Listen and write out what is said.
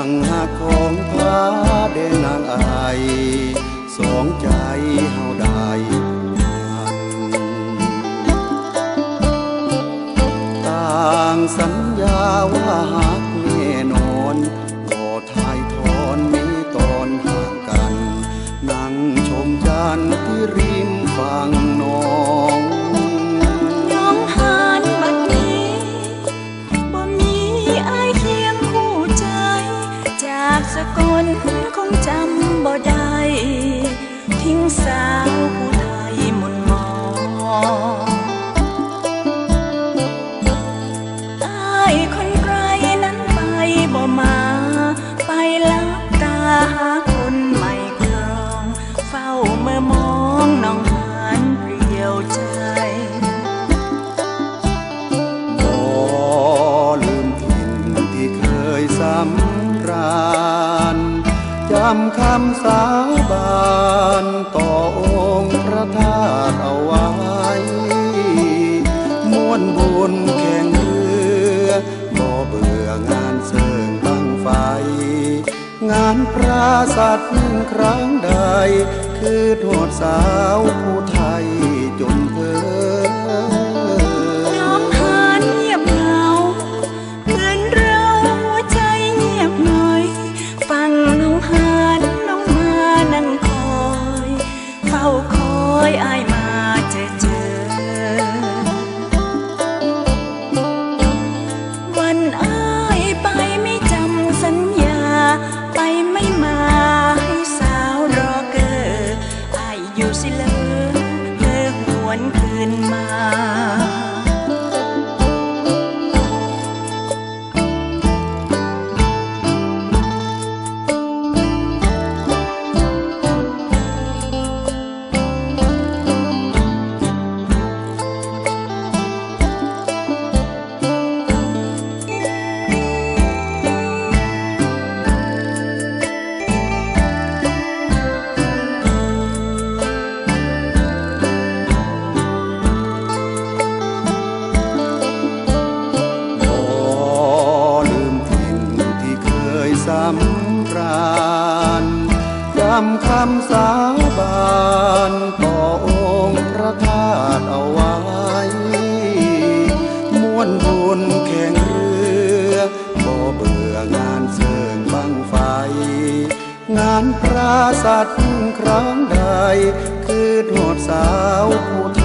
างหักของพระเดนนางอายสองใจเฮาได้ต่างสัญญาว่าหากแน่นอนบ่ทายทอนมีตอนห่างกัน นั่งชมจันที่ริมฝั่ง คำคำสาบานต่อองค์พระธาตุเอาไว้มวนบุญแข่งเรือบ่เบื่องานเสิร์งบังไฟ งานปราสัตว์ครั้งใด คือโทษสาวผู้ไทยำคำสาบานต่อองค์พระธาตุเอาไว้ ม้วนบุญแข่งเรือบ่เบื่องานเสิงบังไฟ งานปราสัตว์ครั้งใด คือหดสาวผู้